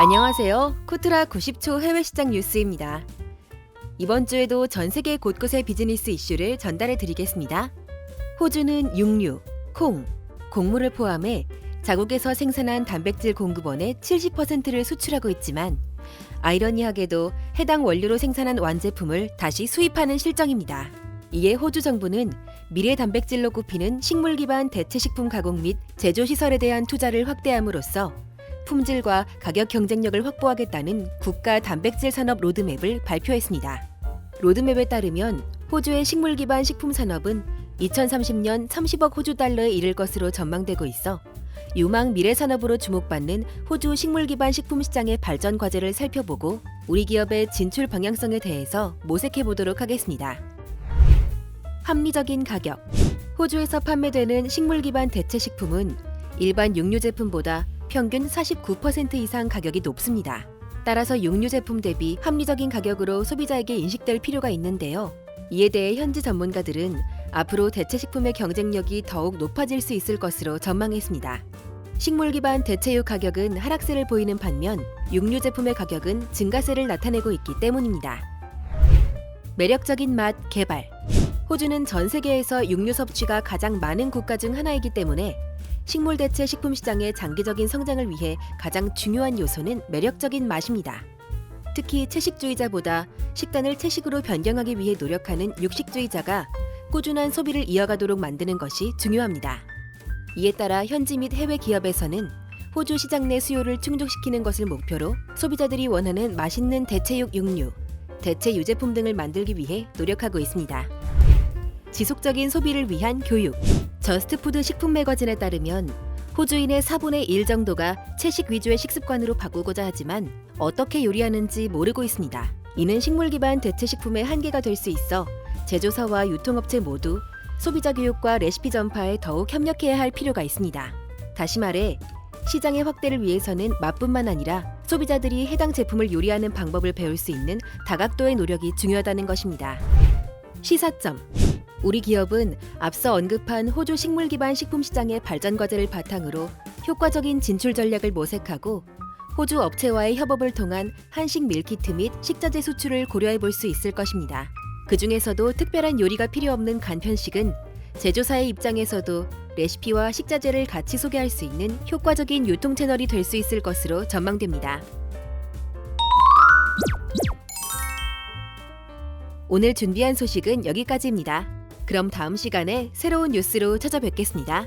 안녕하세요. 코트라 90초 해외 시장 뉴스입니다. 이번 주에도 전 세계 곳곳의 비즈니스 이슈를 전달해 드리겠습니다. 호주는 육류, 콩, 곡물을 포함해 자국에서 생산한 단백질 공급원의 70%를 수출하고 있지만 아이러니하게도 해당 원료로 생산한 완제품을 다시 수입하는 실정입니다. 이에 호주 정부는 미래 단백질로 꼽히는 식물 기반 대체 식품 가공 및 제조 시설에 대한 투자를 확대함으로써 품질과 가격 경쟁력을 확보하겠다는 국가 단백질 산업 로드맵을 발표했습니다. 로드맵에 따르면 호주의 식물 기반 식품 산업은 2030년 30억 호주 달러에 이를 것으로 전망되고 있어 유망 미래 산업으로 주목받는 호주 식물 기반 식품 시장의 발전 과제를 살펴보고 우리 기업의 진출 방향성에 대해서 모색해 보도록 하겠습니다. 합리적인 가격. 호주에서 판매되는 식물 기반 대체 식품은 일반 육류 제품보다 평균 49% 이상 가격이 높습니다. 따라서 육류 제품 대비 합리적인 가격으로 소비자에게 인식될 필요가 있는데요. 이에 대해 현지 전문가들은 앞으로 대체 식품의 경쟁력이 더욱 높아질 수 있을 것으로 전망했습니다. 식물 기반 대체육 가격은 하락세를 보이는 반면 육류 제품의 가격은 증가세를 나타내고 있기 때문입니다. 매력적인 맛 개발. 호주는 전 세계에서 육류 섭취가 가장 많은 국가 중 하나이기 때문에 식물 대체 식품 시장의 장기적인 성장을 위해 가장 중요한 요소는 매력적인 맛입니다. 특히 채식주의자보다 식단을 채식으로 변경하기 위해 노력하는 육식주의자가 꾸준한 소비를 이어가도록 만드는 것이 중요합니다. 이에 따라 현지 및 해외 기업에서는 호주 시장 내 수요를 충족시키는 것을 목표로 소비자들이 원하는 맛있는 대체육 육류, 대체 유제품 등을 만들기 위해 노력하고 있습니다. 지속적인 소비를 위한 교육. 저스트푸드 식품 매거진에 따르면 호주인의 4분의 1 정도가 채식 위주의 식습관으로 바꾸고자 하지만 어떻게 요리하는지 모르고 있습니다. 이는 식물 기반 대체 식품의 한계가 될 수 있어 제조사와 유통업체 모두 소비자 교육과 레시피 전파에 더욱 협력해야 할 필요가 있습니다. 다시 말해 시장의 확대를 위해서는 맛뿐만 아니라 소비자들이 해당 제품을 요리하는 방법을 배울 수 있는 다각도의 노력이 중요하다는 것입니다. 시사점 우리 기업은 앞서 언급한 호주 식물 기반 식품 시장의 발전 과제를 바탕으로 효과적인 진출 전략을 모색하고 호주 업체와의 협업을 통한 한식 밀키트 및 식자재 수출을 고려해 볼 수 있을 것입니다. 그 중에서도 특별한 요리가 필요 없는 간편식은 제조사의 입장에서도 레시피와 식자재를 같이 소개할 수 있는 효과적인 유통 채널이 될 수 있을 것으로 전망됩니다. 오늘 준비한 소식은 여기까지입니다. 그럼 다음 시간에 새로운 뉴스로 찾아뵙겠습니다.